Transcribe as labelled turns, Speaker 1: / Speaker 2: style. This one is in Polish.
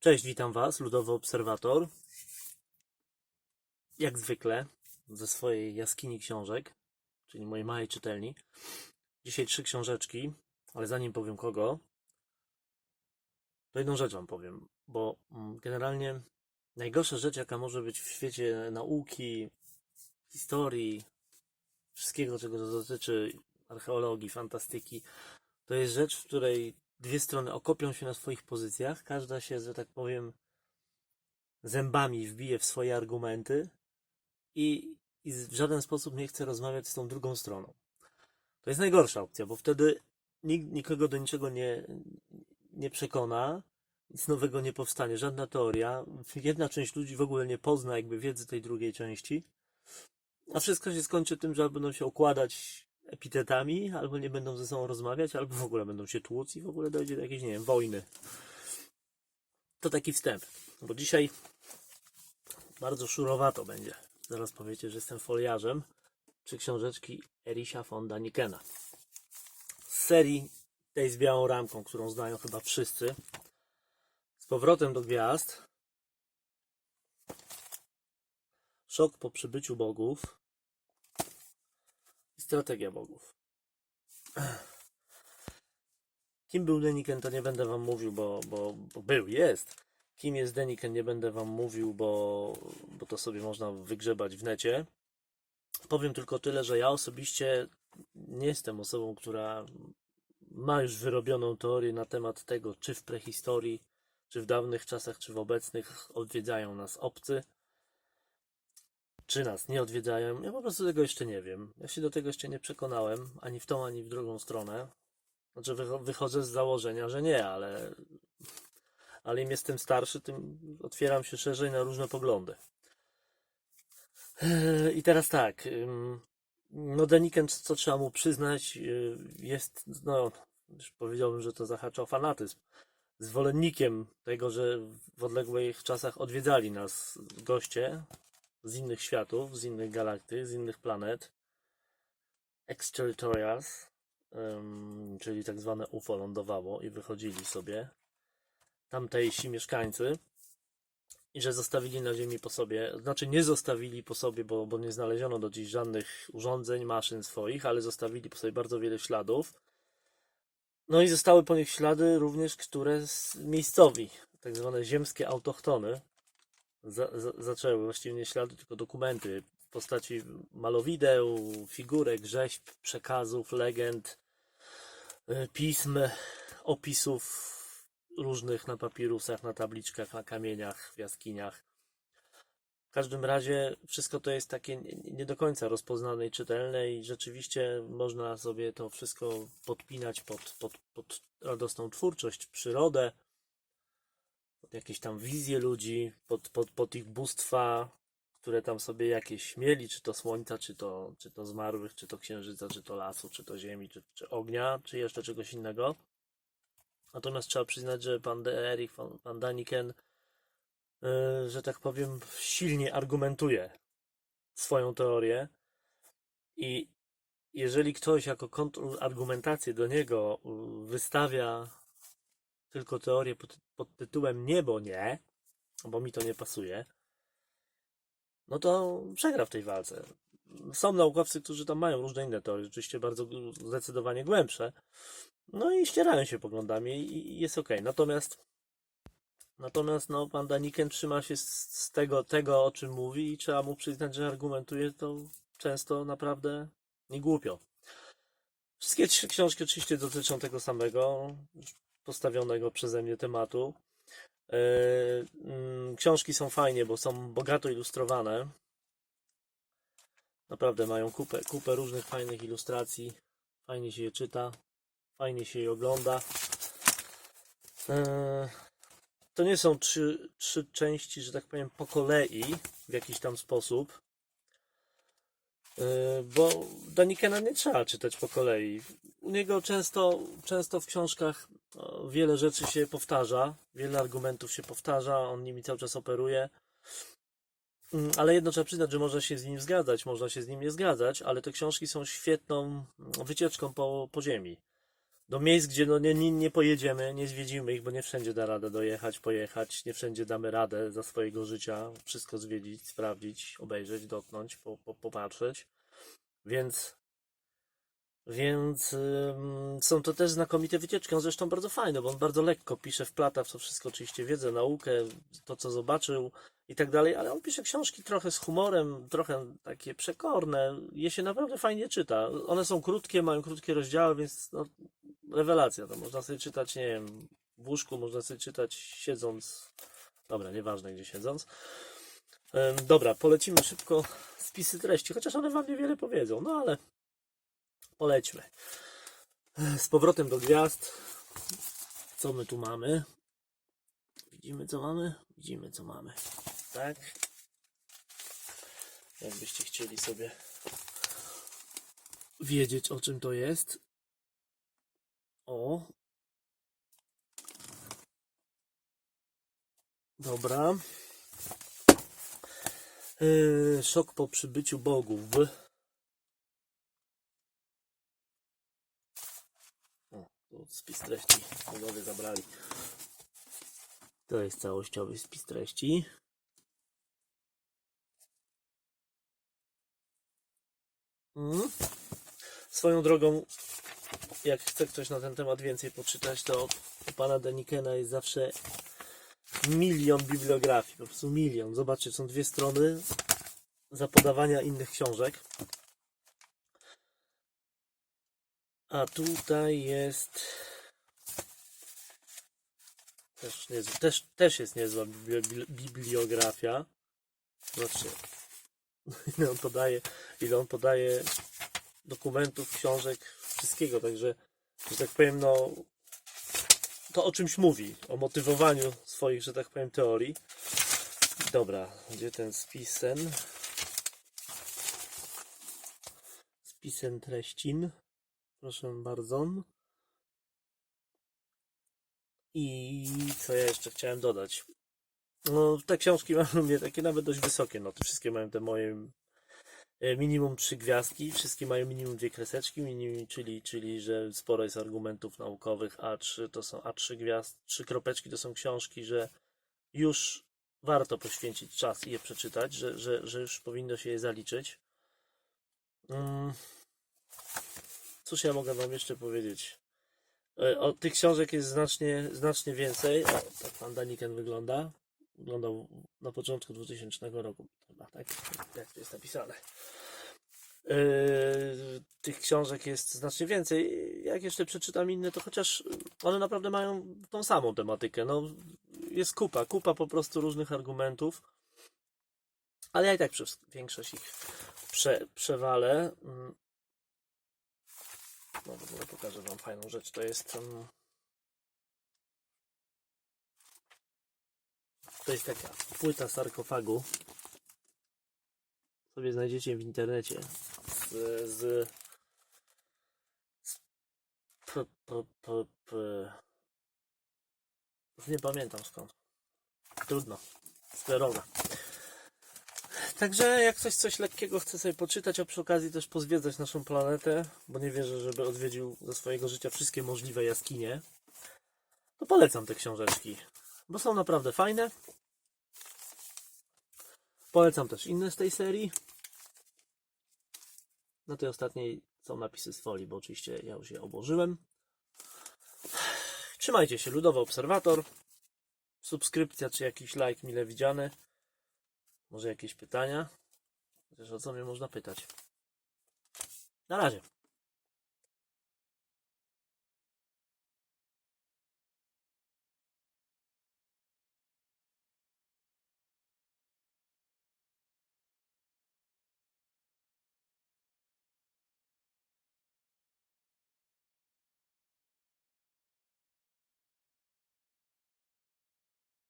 Speaker 1: Cześć, witam Was, Ludowy Obserwator. Jak zwykle ze swojej jaskini książek, czyli mojej małej czytelni. Dzisiaj trzy książeczki, ale zanim powiem kogo, to jedną rzecz Wam powiem, bo mm, generalnie najgorsza rzecz, jaka może być w świecie nauki, historii, wszystkiego, czego dotyczy, archeologii, fantastyki, to jest rzecz, w której dwie strony okopią się na swoich pozycjach, każda się, że tak powiem, zębami wbije w swoje argumenty i, i w żaden sposób nie chce rozmawiać z tą drugą stroną. To jest najgorsza opcja, bo wtedy nikt nikogo do niczego nie, nie przekona, nic nowego nie powstanie, żadna teoria. Jedna część ludzi w ogóle nie pozna jakby wiedzy tej drugiej części, a wszystko się skończy tym, że będą się okładać epitetami, albo nie będą ze sobą rozmawiać, albo w ogóle będą się tłuc i w ogóle dojdzie do jakiejś, nie wiem, wojny. To taki wstęp, bo dzisiaj bardzo szurowato będzie. Zaraz powiecie, że jestem foliarzem przy książeczki Erisia von Danikena. Z serii tej z białą ramką, którą znają chyba wszyscy. Z powrotem do gwiazd. Szok po przybyciu bogów strategia bogów. Kim był Deniken, to nie będę wam mówił, bo, bo, bo był, jest. Kim jest Deniken, nie będę wam mówił, bo, bo to sobie można wygrzebać w necie. Powiem tylko tyle, że ja osobiście nie jestem osobą, która ma już wyrobioną teorię na temat tego, czy w prehistorii, czy w dawnych czasach, czy w obecnych odwiedzają nas obcy czy nas nie odwiedzają. Ja po prostu tego jeszcze nie wiem. Ja się do tego jeszcze nie przekonałem, ani w tą, ani w drugą stronę. Znaczy, wycho- wychodzę z założenia, że nie, ale, ale im jestem starszy, tym otwieram się szerzej na różne poglądy. Eee, I teraz tak. No, Deniken, co trzeba mu przyznać, yy, jest, no, już powiedziałbym, że to zahacza o fanatyzm. Zwolennikiem tego, że w odległych czasach odwiedzali nas goście, z innych światów, z innych galaktyk, z innych planet. Exterritorials, em, czyli tak zwane UFO lądowało i wychodzili sobie tamtejsi mieszkańcy i że zostawili na Ziemi po sobie, znaczy nie zostawili po sobie, bo, bo nie znaleziono do dziś żadnych urządzeń, maszyn swoich, ale zostawili po sobie bardzo wiele śladów. No i zostały po nich ślady również, które z miejscowi, tak zwane ziemskie autochtony, za, za, zaczęły, właściwie nie ślady, tylko dokumenty w postaci malowideł, figurek, rzeźb, przekazów, legend, y, pism, opisów różnych na papirusach, na tabliczkach, na kamieniach, w jaskiniach. W każdym razie wszystko to jest takie nie do końca rozpoznane i czytelne i rzeczywiście można sobie to wszystko podpinać pod, pod, pod radosną twórczość, przyrodę, pod jakieś tam wizje ludzi, pod, pod, pod ich bóstwa, które tam sobie jakieś mieli, czy to słońca, czy to, czy to zmarłych, czy to księżyca, czy to lasu, czy to ziemi, czy, czy ognia, czy jeszcze czegoś innego. Natomiast trzeba przyznać, że pan De Erich, pan, Daniken, yy, że tak powiem, silnie argumentuje swoją teorię i jeżeli ktoś jako kontrargumentację do niego yy, wystawia tylko teorię pod, pod tytułem nie, bo nie, bo mi to nie pasuje, no to przegra w tej walce. Są naukowcy, którzy tam mają różne inne teorie, rzeczywiście bardzo zdecydowanie głębsze, no i ścierają się poglądami i jest ok. Natomiast natomiast no, pan Daniken trzyma się z tego, tego, o czym mówi i trzeba mu przyznać, że argumentuje to często naprawdę nie głupio. Wszystkie trzy książki oczywiście dotyczą tego samego, postawionego przeze mnie tematu. Yy, mm, Książki są fajnie, bo są bogato ilustrowane. Naprawdę mają kupę, kupę różnych fajnych ilustracji. Fajnie się je czyta, fajnie się je ogląda. Yy, To nie są trzy, trzy części, że tak powiem, po kolei w jakiś tam sposób. Yy, Bo Danikena nie trzeba czytać po kolei. U niego często, często w książkach wiele rzeczy się powtarza, wiele argumentów się powtarza, on nimi cały czas operuje. Mm, Ale jedno trzeba przyznać, że można się z nim zgadzać, można się z nim nie zgadzać, ale te książki są świetną mm, wycieczką po, po ziemi. do miejsc, gdzie no nie, nie, nie pojedziemy, nie zwiedzimy ich, bo nie wszędzie da radę dojechać, pojechać, nie wszędzie damy radę za swojego życia wszystko zwiedzić, sprawdzić, obejrzeć, dotknąć, po, po, popatrzeć. Więc, więc są to też znakomite wycieczki. On zresztą bardzo fajny, bo on bardzo lekko pisze, wplata w to wszystko oczywiście wiedzę, naukę, to co zobaczył i tak dalej, ale on pisze książki trochę z humorem, trochę takie przekorne. Je się naprawdę fajnie czyta. One są krótkie, mają krótkie rozdziały, więc no, rewelacja. To można sobie czytać, nie wiem, w łóżku, można sobie czytać siedząc. Dobra, nieważne gdzie siedząc. Dobra, polecimy szybko spisy treści, chociaż one wam niewiele powiedzą, no ale polećmy. Z powrotem do gwiazd. Co my tu mamy? Widzimy co mamy? Widzimy co mamy. Tak? Jakbyście chcieli sobie wiedzieć o czym to jest. O. Dobra. Yy, szok po przybyciu bogów. Spis treści. Bogowie zabrali. To jest całościowy spis treści. Mm. Swoją drogą, jak chce ktoś na ten temat więcej poczytać, to u pana Denikena jest zawsze milion bibliografii, po prostu milion. Zobaczcie, są dwie strony zapodawania innych książek. A tutaj jest też, niezła, też, też jest niezła bibli- bibliografia. Zobaczcie, ile on podaje, ile on podaje dokumentów, książek, wszystkiego, także, że tak powiem, no to o czymś mówi, o motywowaniu swoich, że tak powiem, teorii. Dobra, gdzie ten spisen? Spisen treścin. Proszę bardzo. I co ja jeszcze chciałem dodać? No, te książki u mnie takie nawet dość wysokie noty. Wszystkie mają te moje e, minimum trzy gwiazdki, wszystkie mają minimum dwie kreseczki, minimum, czyli, czyli że sporo jest argumentów naukowych, A3 to są A3 gwiazd, trzy kropeczki to są książki, że już warto poświęcić czas i je przeczytać, że, że, że już powinno się je zaliczyć. Mm. Cóż ja mogę wam jeszcze powiedzieć? E, O, tych książek jest znacznie, znacznie więcej. O, tak pan Daniken wygląda. Wyglądał na początku 2000 roku. Chyba, tak? Jak to jest napisane. E, tych książek jest znacznie więcej. Jak jeszcze przeczytam inne, to chociaż one naprawdę mają tą samą tematykę. No, jest kupa, kupa po prostu różnych argumentów. Ale ja i tak większość ich prze, przewalę. No w ogóle pokażę wam fajną rzecz. To jest. To jest taka płyta sarkofagu. Sobie znajdziecie w internecie. Z. z, z p, p, p, p. Już nie pamiętam skąd. Trudno. Skleroza. Także jak ktoś coś lekkiego chce sobie poczytać, a przy okazji też pozwiedzać naszą planetę, bo nie wierzę, żeby odwiedził ze swojego życia wszystkie możliwe jaskinie, to polecam te książeczki, bo są naprawdę fajne. Polecam też inne z tej serii. Na tej ostatniej są napisy z folii, bo oczywiście ja już je obłożyłem. Trzymajcie się, Ludowy Obserwator. Subskrypcja czy jakiś like mile widziany. Może jakieś pytania? Chociaż o co mnie można pytać? Na razie.